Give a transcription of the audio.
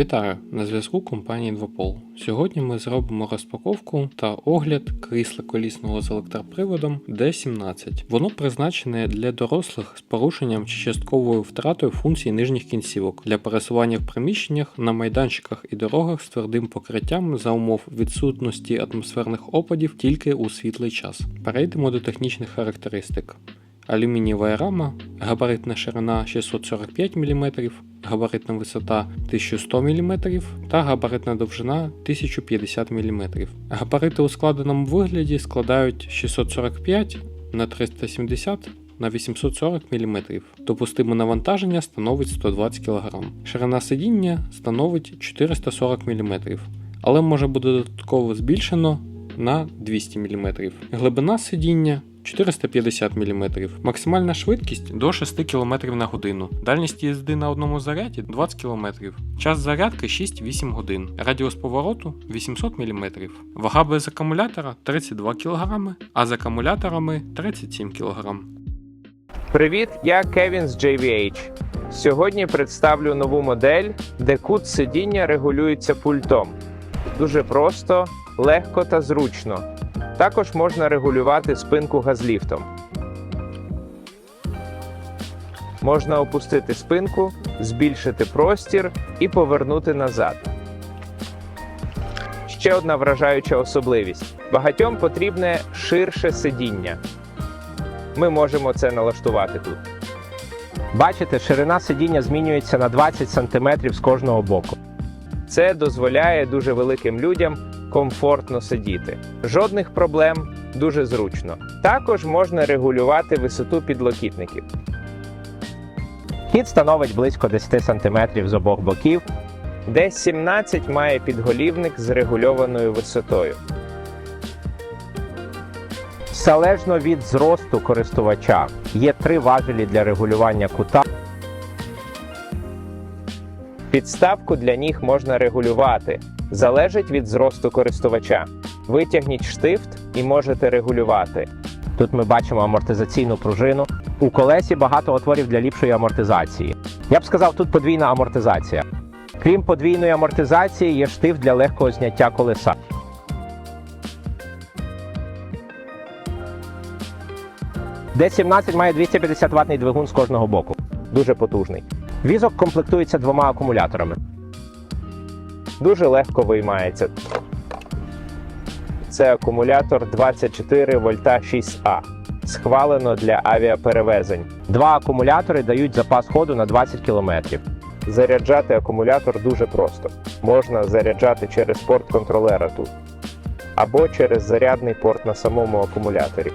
Вітаю! На зв'язку компанії Двопол. Сьогодні ми зробимо розпаковку та огляд крісла колісного з електроприводом D17. Воно призначене для дорослих з порушенням чи частковою втратою функцій нижніх кінцівок для пересування в приміщеннях на майданчиках і дорогах з твердим покриттям за умов відсутності атмосферних опадів тільки у світлий час. Перейдемо до технічних характеристик. Алюмінієва рама, габаритна ширина 645 мм, габаритна висота 1100 мм та габаритна довжина 1050 мм. Габарити у складеному вигляді складають 645 на 370 на 840 мм. Допустиме навантаження становить 120 кг. Ширина сидіння становить 440 мм, але може бути додатково збільшено на 200 мм. Глибина сидіння 450 мм. Максимальна швидкість до 6 км на годину. Дальність їзди на одному заряді 20 км. Час зарядки 6-8 годин. Радіус повороту 800 мм. Вага без акумулятора 32 кг, а з акумуляторами 37 кг. Привіт, я Кевін з JVH. Сьогодні представлю нову модель, де кут сидіння регулюється пультом. Дуже просто, легко та зручно. Також можна регулювати спинку газліфтом. Можна опустити спинку, збільшити простір і повернути назад. Ще одна вражаюча особливість: багатьом потрібне ширше сидіння. Ми можемо це налаштувати тут. Бачите, ширина сидіння змінюється на 20 см з кожного боку. Це дозволяє дуже великим людям комфортно сидіти. Жодних проблем, дуже зручно. Також можна регулювати висоту підлокітників. Хід становить близько 10 см з обох боків, де 17 має підголівник з регульованою висотою. Залежно від зросту користувача, є три важелі для регулювання кута. Підставку для ніг можна регулювати. Залежить від зросту користувача. Витягніть штифт і можете регулювати. Тут ми бачимо амортизаційну пружину. У колесі багато отворів для ліпшої амортизації. Я б сказав, тут подвійна амортизація. Крім подвійної амортизації, є штифт для легкого зняття колеса. D17 має 250 ватний двигун з кожного боку. Дуже потужний. Візок комплектується двома акумуляторами. Дуже легко виймається. Це акумулятор 24 вольта 6А. Схвалено для авіаперевезень. Два акумулятори дають запас ходу на 20 км. Заряджати акумулятор дуже просто. Можна заряджати через порт контролера тут. Або через зарядний порт на самому акумуляторі.